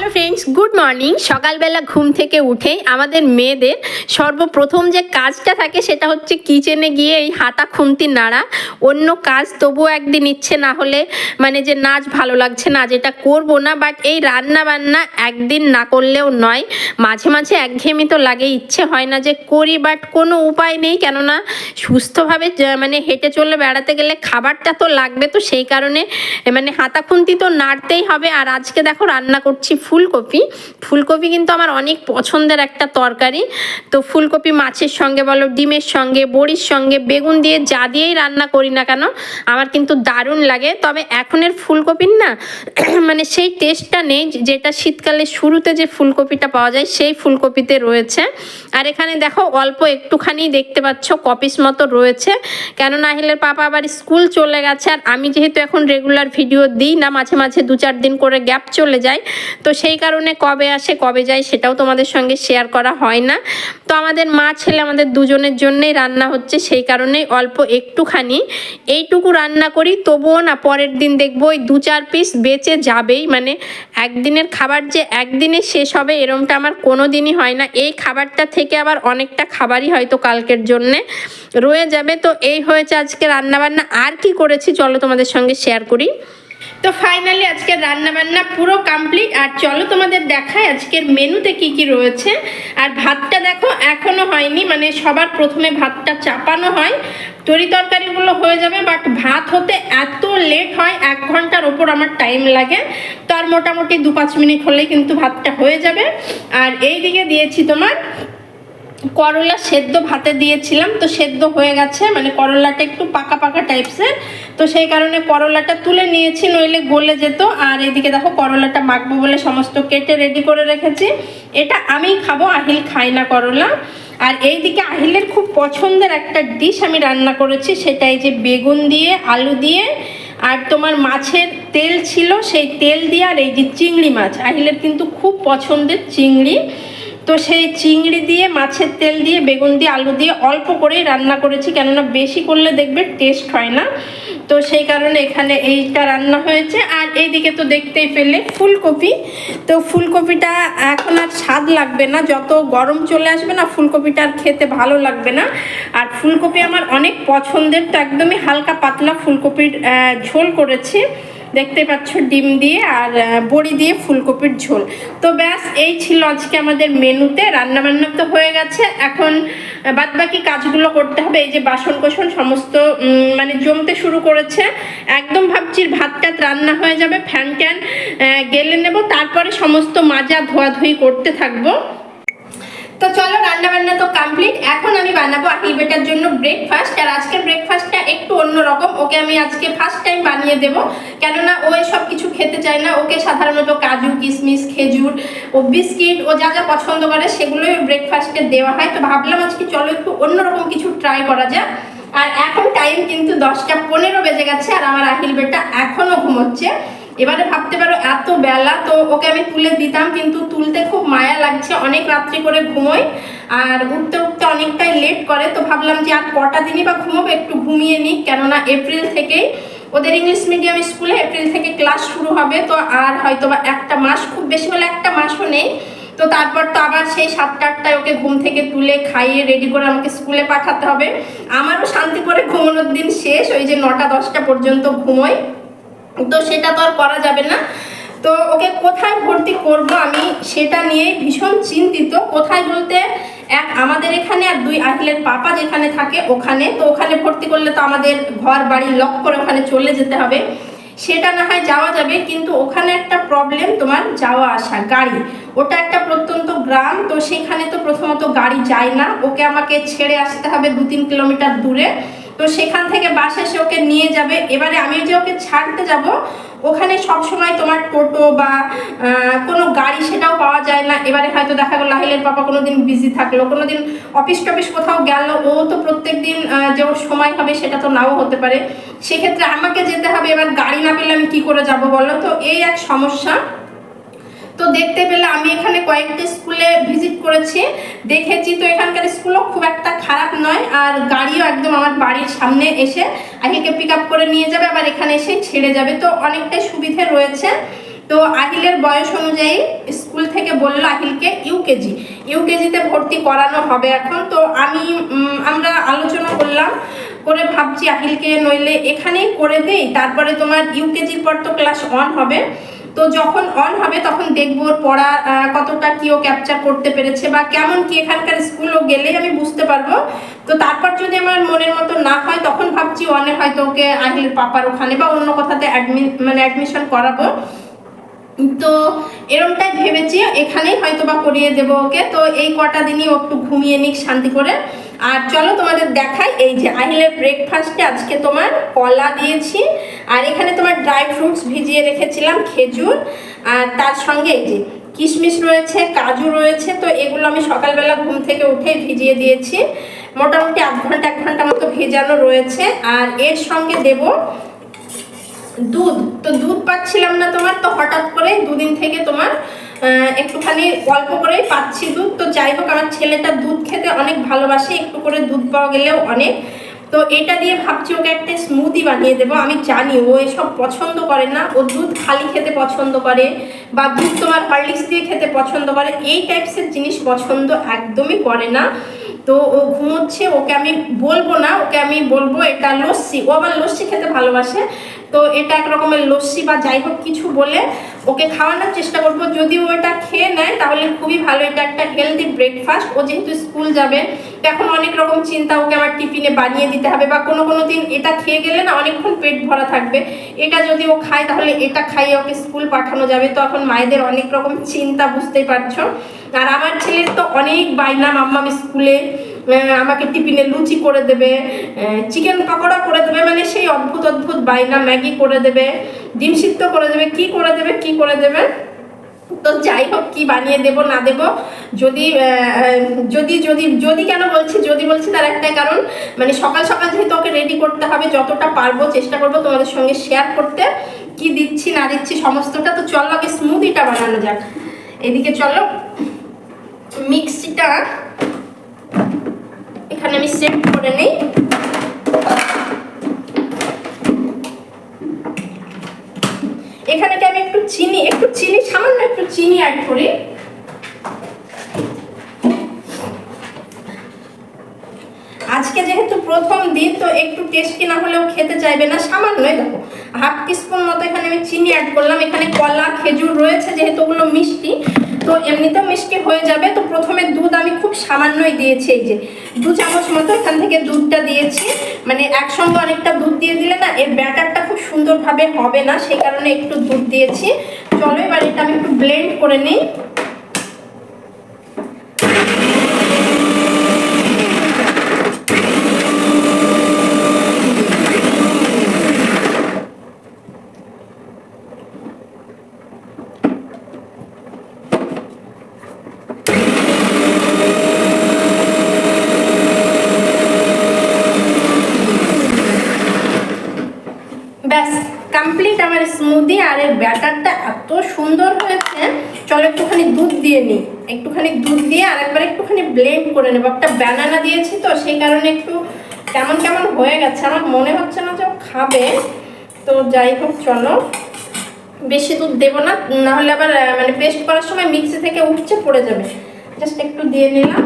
Hello friends, good morning. সকালবেলা ঘুম থেকে উঠে আমাদের মেয়েদের সর্বপ্রথম যে কাজটা থাকে সেটা হচ্ছে কিচেনে গিয়ে এই হাতা খুন্তি নাড়া। অন্য কাজ তবুও একদিন ইচ্ছে না হলে মানে যে নাচ ভালো লাগছে না যেটা করব না বাট এই রান্না বান্না একদিন না করলেও নয়। মাঝে মাঝে একঘেয়েমি তো লাগে ইচ্ছে হয় না যে করি বাট কোনো উপায় নেই। কেননা সুস্থভাবে মানে হেঁটে চলে বেড়াতে গেলে খাবারটা তো লাগবে, তো সেই কারণে মানে হাতা খুন্তি তো নাড়তেই হবে। আর আজকে দেখো রান্না করছি ফুলকপি। ফুলকপি কিন্তু আমার অনেক পছন্দের একটা তরকারি। তো ফুলকপি মাছের সঙ্গে বলো, ডিমের সঙ্গে, বড়ির সঙ্গে, বেগুন দিয়ে যা দিয়েই রান্না করি না কেন, আমার কিন্তু দারুণ লাগে। তবে এখনের ফুলকপির না মানে সেই টেস্টটা নেই, যেটা শীতকালে শুরুতে যে ফুলকপিটা পাওয়া যায়, সেই ফুলকপিতে রয়েছে। আর এখানে দেখো, অল্প একটুখানি দেখতে পাচ্ছ, কপিস মতো রয়েছে। কেন নাহিলের পাপা আবার স্কুল চলে গেছে, আর আমি যেহেতু এখন রেগুলার ভিডিও দিই না, মাঝে মাঝে দু চার দিন করে গ্যাপ চলে যায়। তো সেই কারণে কবে আসে, কবে যায় সেটাও তোমাদের সঙ্গে শেয়ার করা হয় না। তো আমাদের মা ছেলে আমাদের দুজনের জন্যই রান্না হচ্ছে, সেই কারণেই অল্প একটুখানি। এইটুকু রান্না করি, তবুও না পরের দিন দেখব ওই দু চার পিস বেঁচে যাবেই। মানে একদিনের খাবার যে একদিনে শেষ হবে এরমটা আমার কোনো দিনই হয় না। এই খাবারটা থেকে আবার অনেকটা খাবারই হয়তো কালকের জন্যে রয়ে যাবে। তো এই হয়েছে আজকে রান্নাবান্না। আর কি করেছি চলো তোমাদের সঙ্গে শেয়ার করি। তো ফাইনালি আজকে রান্না বান্না পুরো কমপ্লিট আর চলো তোমাদের দেখায় আজকের মেনুতে কি কি রয়েছে। আর ভাতটা দেখো, এখনও হয়নি মানে সবার প্রথমে ভাতটা চাপানো হয়। তরি তরকারিগুলো হয়ে যাবে বাট ভাত হতে এত লেট হয়, এক ঘণ্টার ওপর আমার টাইম লাগে। তো আর মোটামুটি দু পাঁচ মিনিট হলেই কিন্তু ভাতটা হয়ে যাবে। আর এই দিকে দিয়েছি তোমার করলা সেদ্ধ ভাতে দিয়েছিলাম, তো সেদ্ধ হয়ে গেছে মানে করলাটা একটু পাকা পাকা টাইপসের। তো সেই কারণে করলাটা তুলে নিয়েছি, নইলে গলে যেত। আর এদিকে দেখো করলাটা মাখবো বলে সমস্ত কেটে রেডি করে রেখেছি। এটা আমি খাব, আহিল খাই না করলা। আর এইদিকে আহিলের খুব পছন্দের একটা ডিশ আমি রান্না করেছি সেটা এই যে বেগুন দিয়ে, আলু দিয়ে, আর তোমার মাছের তেল ছিল সেই তেল দিয়ে, আর এই যে চিংড়ি মাছ। আহিলের কিন্তু খুব পছন্দের চিংড়ি। তো সেই চিংড়ি দিয়ে, মাছের তেল দিয়ে, বেগুন দিয়ে, আলু দিয়ে অল্প করেই রান্না করেছি। কেননা বেশি করলে দেখবে টেস্ট হয় না। তো সেই কারণে এখানে এইটা রান্না হয়েছে। আর এইদিকে তো দেখতেই পেলে ফুলকপি। তো ফুলকপিটা এখন আর স্বাদ লাগবে না। যত গরম চলে আসবে না, ফুলকপিটা আর খেতে ভালো লাগবে না। আর ফুলকপি আমার অনেক পছন্দের। তো একদমই হালকা পাতলা ফুলকপির ঝোল করেছি। দেখতে পাচ্ছ ডিম দিয়ে আর বড়ি দিয়ে ফুলকপির ঝোল। তো ব্যাস, এই ছিল আজকে আমাদের মেনুতে। রান্না বান্না তো হয়ে গেছে। এখন বাদ বাকি কাজগুলো করতে হবে। এই যে বাসন কোসন সমস্ত মানে জমতে শুরু করেছে। একদম ভাবছি ভাতটা রান্না হয়ে যাবে, ফ্যান ট্যান গেলে নেব। তারপরে সমস্ত মাজা ধোয়াধুয়ি করতে থাকব। তো চলো রান্না বান্না তো কমপ্লিট এখন আমি বানাবো আহিল বেটার জন্য ব্রেকফাস্ট আর আজকে ব্রেকফাস্টটা একটু অন্যরকম। ওকে আমি আজকে ফার্স্ট টাইম বানিয়ে দেব। কেননা ও সব কিছু খেতে চায় না। ওকে সাধারণত কাজু, কিশমিশ, খেজুর ও বিস্কিট ও যা যা পছন্দ করে সেগুলোই ব্রেকফাস্টে দেওয়া হয়। তো ভাবলাম আজকে চলো একটু অন্যরকম কিছু ট্রাই করা যাক। আর এখন টাইম কিন্তু দশটা পনেরো বেজে গেছে আর আমার আহিল বেটা এখনও ঘুমোচ্ছে। এবারে ভাবতে পারো, এত বেলা তো ওকে আমি তুলে দিতাম, কিন্তু তুলতে খুব মায়া লাগছে, অনেক রাত্রি করে ঘুমোয় আর উঠতে উঠতে অনেকটাই লেট করে, তো ভাবলাম যে আর কটা দিনই বা ঘুমোবো, একটু ঘুমিয়ে নিই, কেননা এপ্রিল থেকেই ওদের ইংলিশ মিডিয়াম স্কুলে এপ্রিল থেকে ক্লাস শুরু হবে, তো আর হয়তো বা একটা মাস, খুব বেশি হলে একটা মাসও নেই, তো তারপর তো আবার সেই সাতটা আটটায় ওকে ঘুম থেকে তুলে খাইয়ে রেডি করে আমাকে স্কুলে পাঠাতে হবে, আমারও শান্তি করে ঘুমানোর দিন শেষ, ওই যে নটা দশটা পর্যন্ত ঘুমোই তো সেটা তো আর করা যাবে না। তো ওকে কোথায় ভর্তি করব আমি সেটা নিয়ে ভীষণ চিন্তিত। কোথায় বলতে, এক আমাদের এখানে আর দুই আহিলের পাপা যেখানে থাকে ওখানে। তো ওখানে ভর্তি করলে তো আমাদের ঘর বাড়ি লক করে ওখানে চলে যেতে হবে। সেটা না হয় যাওয়া যাবে, কিন্তু ওখানে একটা প্রবলেম তোমার যাওয়া আসা, গাড়ি। ওটা একটা প্রত্যন্ত গ্রাম, তো সেখানে তো প্রথমত গাড়ি যায় না। ওকে আমাকে ছেড়ে আসতে হবে দু তিন কিলোমিটার দূরে। তো সেখান থেকে বাস সে ওকে নিয়ে যাবে। এবারে আমি যে ওকে ছাড়তে যাব, ওখানে সব সময় তোমার টোটো বা কোনো গাড়ি সেটাও পাওয়া যায় না। এবারে হয়তো দেখা গেলো আহিলের পাপা কোনো দিন বিজি থাকল কোনো দিন অফিস টফিস কোথাও গেল। ও তো প্রত্যেক দিন যে ওর সময় হবে সেটা তো নাও হতে পারে। সেক্ষেত্রে আমাকে যেতে হবে। এবার গাড়ি না পেলে আমি কী করে যাব বলো তো? এই এক সমস্যা। তো দেখতে পেলে আমি এখানে কয়েকটি স্কুলে ভিজিট করেছি, দেখেছি। তো এখানকার স্কুলও খুব একটা খারাপ নয়, আর গাড়িও একদম আমার বাড়ির সামনে এসে আহিকে পিক আপ করে নিয়ে যাবে, আবার এখানে এসে ছেড়ে যাবে। তো অনেকটাই সুবিধে রয়েছে। তো আহিলের বয়স অনুযায়ী স্কুল থেকে বলল আহিলকে ইউকেজি। ইউকেজিতে ভর্তি করানো হবে এখন। তো আমি আমরা আলোচনা করলাম, করে ভাবছি আহিলকে নইলে এখানেই করে দেই, তারপরে তোমার ইউকেজির পর তো ক্লাস ওয়ান হবে। তো যখন অন হবে, তখন দেখব পড়া কতটা কি ও ক্যাপচার করতে পেরেছে বা কেমন কি এখানকার স্কুলও গেলেই আমি বুঝতে পারব। তো তারপর যদি আমার মনের মতো না হয়, তখন ভাবছি অনে হয়তো ওকে আহিলের পাপার ওখানে বা অন্য কোথাতে অ্যাডমি মানে অ্যাডমিশন করাবো। তো এরমটাই ভেবেছি, এখানেই হয়তো বা করিয়ে দেবো ওকে। তো এই কটা দিনই ও একটু ঘুমিয়ে নিক, শান্তি করে। আর চলো তোমাদের দেখাই, এই যে আহিলের ব্রেকফাস্টে আজকে তোমার কলা দিয়েছি, আর এখানে তোমার ড্রাই ফ্রুটস ভিজিয়ে রেখেছিলাম, খেজুর, আর তার সঙ্গে এই যে কিশমিশ রয়েছে, কাজু রয়েছে, তো এগুলো আমি সকালবেলা ঘুম থেকে উঠে ভিজিয়ে দিয়েছি। মোটামুটি আধ ঘণ্টা, এক ঘণ্টা মতো ভেজানো রয়েছে, আর এর সঙ্গে দেবো দুধ। তো দুধ পাচ্ছিলাম না তোমার, তো হঠাৎ করে দুদিন থেকে তোমার একটুখানি অল্প করেই পাচ্ছি দুধ। তো যাই হোক, আমার ছেলেটা দুধ খেতে অনেক ভালোবাসে, একটু করে দুধ পাওয়া গেলেও অনেক। তো এটা দিয়ে ভাবছি ওকে একটা স্মুদি বানিয়ে দেবো। আমি জানি ও এসব পছন্দ করে না। ও দুধ খালি খেতে পছন্দ করে বা দুধ তোমার হরলিক্স দিয়ে খেতে পছন্দ করে। এই টাইপসের জিনিস পছন্দ একদমই করে না। তো ও ঘুমোচ্ছে, ওকে আমি বলব না। ওকে আমি বলব এটা লস্যি। ও আবার লস্যি খেতে ভালোবাসে। তো এটা এক রকমের লস্যি বা যাই হোক কিছু বলে ওকে খাওয়ানোর চেষ্টা করব। যদি ও এটা খেয়ে নেয়, তাহলে খুবই ভালো। এটা একটা হেলদি ব্রেকফাস্ট ও যেহেতু স্কুল যাবে এখন অনেক রকম চিন্তা ওকে আমার টিফিনে বানিয়ে দিতে হবে বা কোনো কোনো দিন এটা খেয়ে গেলে না অনেকক্ষণ পেট ভরা থাকবে। এটা যদি ও খায়, তাহলে এটা খাইয়ে ওকে স্কুল পাঠানো যাবে। তো এখন মায়েদের অনেক রকম চিন্তা, বুঝতেই পারছ। আর আমার ছেলের তো অনেক বাইনা মাম্মাম স্কুলে। আমাকে টিফিনে লুচি করে দেবে চিকেন পকোড়া করে দেবে। অদ্ভুত অদ্ভুত বাইনা ম্যাগি করে দেবে, ডিম সিদ্ধ করে দেবে, কি করে দেবে, কি করে দেবে? তো যাই হোক, কি বানিয়ে দেব, না দেব, যদি যদি যদি যদি কেন বলছি, যদি বলছি তার একটাই কারণ মানে সকাল সকাল যেহেতু ওকে রেডি করতে হবে, যতটা পারব চেষ্টা করব তোমাদের সঙ্গে শেয়ার করতে, কি দিচ্ছি, না দিচ্ছি, সমস্তটা, তো চলো আগে স্মুদিটা বানানো যাক। এদিকে চলো মিক্সিটা এখানে আমি সেট করে নিই এখানে কি আমি একটু চিনি, একটু চিনি, সামান্য একটু চিনি অ্যাড করি। আজকে যেহেতু প্রথম দিন, তো একটু টেস্টি না হলেও খেতে চাইবে না, সামান্যই দেখো হাফ টিস্পুন মতো এখানে আমি চিনি অ্যাড করলাম। এখানে কলা, খেজুর রয়েছে, যেহেতু ওগুলো মিষ্টি। তো এমনিতেও মিষ্টি হয়ে যাবে। তো প্রথমে দুধ আমি খুব সামান্যই দিয়েছি এই যে, দু চামচ মতো এখান থেকে দুধটা দিয়েছি। মানে একসঙ্গে অনেকটা দুধ দিয়ে দিলে না, এর ব্যাটারটা খুব সুন্দরভাবে হবে না, সেই কারণে একটু দুধ দিয়েছি। চলো এবার এটা আমি একটু ব্লেন্ড করে নিই ব্যাস আমার স্মুদি আর এর ব্যাটারটা এত সুন্দর হয়েছে। চলো একটুখানি দুধ দিয়ে নিই একটুখানি দুধ দিয়ে আর একবার একটুখানি ব্লেন্ড করে নেব। একটা ব্যানানা দিয়েছি তো, সেই কারণে একটু কেমন কেমন হয়ে গেছে। আমার মনে হচ্ছে না যে খাবে। তো যাই হোক, চলো। বেশি দুধ দেবো না, নাহলে আবার মানে পেস্ট করার সময় মিক্সি থেকে উঠছে পড়ে যাবে। জাস্ট একটু দিয়ে নিলাম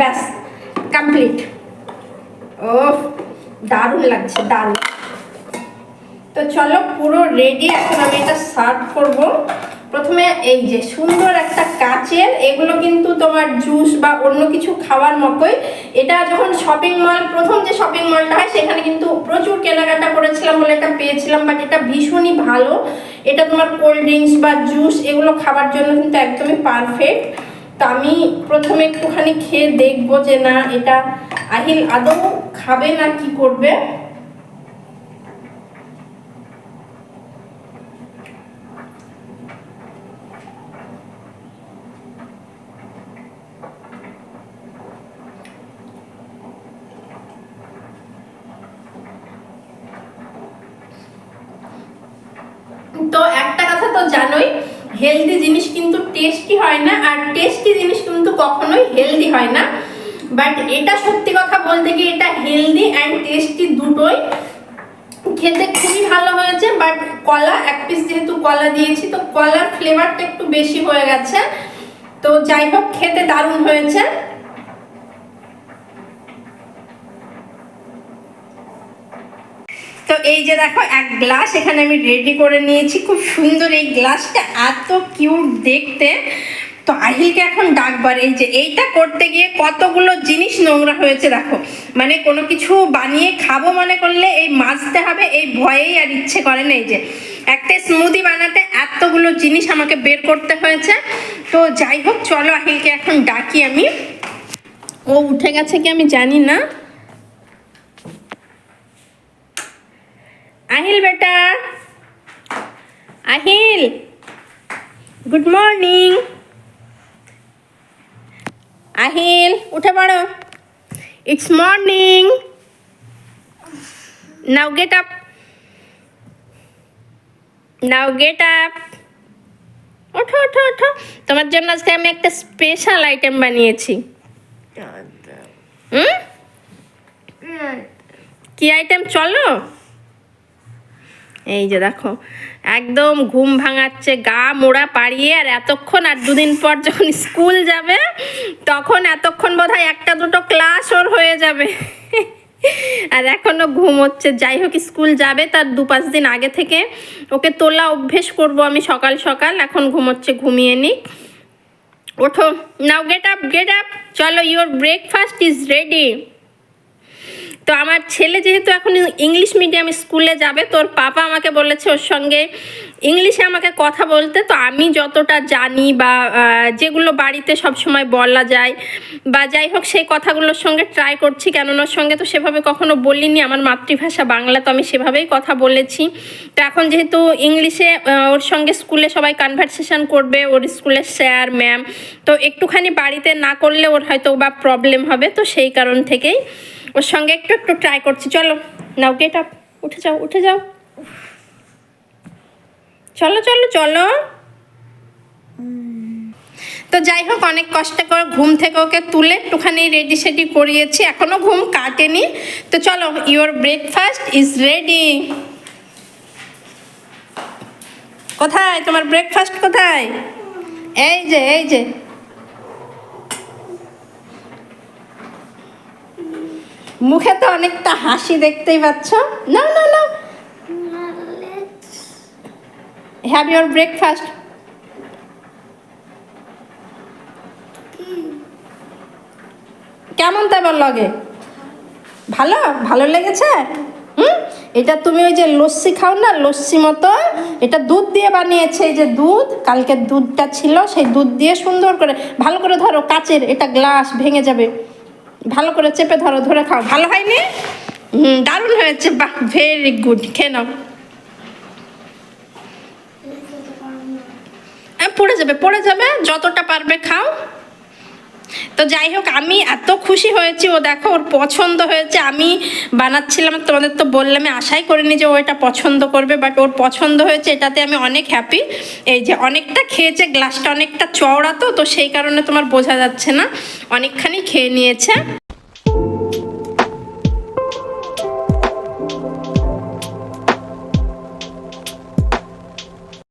ব্যাস কমপ্লিট ও দারুণ লাগছে, দারুণ। তো চলো, পুরো রেডি এখন আমি এটা সার্ভ করব। প্রথমে এই যে সুন্দর একটা কাচের, এগুলো কিন্তু তোমার জুস বা অন্য কিছু খাওয়ার মতোই। এটা যখন শপিং মল প্রথম যে শপিং মলটা হয়, সেখানে কিন্তু প্রচুর কেনাকাটা করেছিলাম বলে এটা পেয়েছিলাম বাট এটা ভীষণই ভালো। এটা তোমার কোল্ড ড্রিঙ্কস বা জুস এগুলো খাবার জন্য কিন্তু একদমই পারফেক্ট তো আমি প্রথমে একটুখানি খেয়ে দেখব যে না, এটা আহিল আদৌ খাবে না কি করবে তো একটা কথা তো জানোই হেলদি জিনিস কিন্তু টেস্টি হয় না আর টেস্টি জিনিস কিন্তু কখনোই হেলদি হয় না। বাট এটা সত্যি কথা বলতে কি এটা হেলদি অ্যান্ড টেস্টি দুটোই খেতে খুবই ভালো হয়েছে। বাট কলা, এক পিস যেহেতু কলা দিয়েছি, তো কলার ফ্লেভারটা একটু বেশি হয়ে গেছে। তো যাই হোক, খেতে দারুণ হয়েছে। তো এই যে দেখো, এক গ্লাস এখানে আমি রেডি করে নিয়েছি। খুব সুন্দর এই গ্লাসটা এত কিউট দেখতে। তো আহিলকে এখন ডাকবার এই যে এইটা করতে গিয়ে কতগুলো জিনিস নোংরা হয়েছে দেখো। মানে কোনো কিছু বানিয়ে খাব মনে করলে এই মাজতে হবে, এই ভয়েই আর ইচ্ছে করে না এই যে। একটা স্মুদি বানাতে এতগুলো জিনিস আমাকে বের করতে হয়েছে। তো যাই হোক, চলো আহিলকে এখন ডাকি আমি। ও উঠে গেছে কি আমি জানি না। আহিল বেটা, আহিল গুড মর্নিং আহিল উঠে পড়ো। It's morning now get up now get up ওঠো ওঠো ওঠো। তোমার জন্য আজকে আমি একটা স্পেশাল আইটেম বানিয়েছি। হুম? কি আইটেম চলো। এই যে দেখো, একদম ঘুম ভাঙাচ্ছে, গা মোড়া পাড়িয়ে, আর এতক্ষণ আর দুদিন পর যখন স্কুল যাবে, তখন এতক্ষণ বোধ একটা দুটো ক্লাস ওর হয়ে যাবে। আর এখনও ঘুম হচ্ছে। যাই হোক, স্কুল যাবে তার দু পাঁচ দিন আগে থেকে। ওকে তোলা অভ্যেস করব আমি সকাল সকাল। এখন ঘুমোচ্ছে ঘুমিয়ে নিক। ওঠো। Now get up get up চলো ইওর ব্রেকফাস্ট ইজ রেডি তো আমার ছেলে যেহেতু এখন ইংলিশ মিডিয়াম স্কুলে যাবে, তোর পাপা আমাকে বলেছে ওর সঙ্গে ইংলিশে আমাকে কথা বলতে। তো আমি যতটা জানি বা যেগুলো বাড়িতে সব সময় বলা যায় বা যাই হোক সেই কথাগুলোর সঙ্গে ট্রাই করছি। কেননা ওর সঙ্গে তো সেভাবে কখনো বলিনি, আমার মাতৃভাষা বাংলা, তো আমি সেভাবেই কথা বলেছি। তো এখন যেহেতু ইংলিশে ওর সঙ্গে স্কুলে সবাই কনভারসেশন করবে, ওর স্কুলের স্যার ম্যাম তো একটুখানি বাড়িতে না করলে ওর হয়তো বা প্রবলেম হবে, তো সেই কারণ থেকেই ওর সঙ্গে একটু একটু ট্রাই করছি। চলো, নাও গেট আপ উঠে যাও উঠে যাও। চলো চলো চলো। তো যাই হোক, অনেক কষ্ট করে ঘুম থেকে ওকে তুলে একটুখানি রেডি সেডি করিয়েছি। এখনও ঘুম কাটেনি। তো চলো ইওর ব্রেকফাস্ট ইজ রেডি কোথায়? তোমার ব্রেকফাস্ট কোথায়? এই যে এই যে। মুখে তো অনেকটা হাসি দেখতেই পাচ্ছ। না না না হ্যাভ ইউর ব্রেকফাস্ট কেমন তারপর লগে? ভালো? ভালো লেগেছে? হুম? এটা তুমি ওই যে লস্যি খাও না, লস্যি মতো? এটা দুধ দিয়ে বানিয়েছে এই যে দুধ। কালকে দুধটা ছিল, সেই দুধ দিয়ে সুন্দর করে, ভালো করে ধরো, কাচের, এটা গ্লাস ভেঙে যাবে। ভালো করে চেপে ধরো, ধরে খাও। ভালো হয়নি? হুম, দারুণ হয়েছে, বাহ ভেরি গুড খেয়ে নাও। পড়ে যাবে পড়ে যাবে, যতটা পারবে খাও। তো যাই হোক, আমি এত খুশি হয়েছি, ও দেখো, ওর পছন্দ হয়েছে, আমি বানাচ্ছিলাম, তোমাদের তো বললাম আমি আশাই করিনি যে ও এটা পছন্দ করবে বাট ওর পছন্দ হয়েছে, এটাতে আমি অনেক হ্যাপি এই যে অনেকটা খেয়েছে গ্লাসটা অনেকটা চওড়া তো তো সেই কারণে তোমার বোঝা যাচ্ছে না, অনেকখানি খেয়ে নিয়েছে।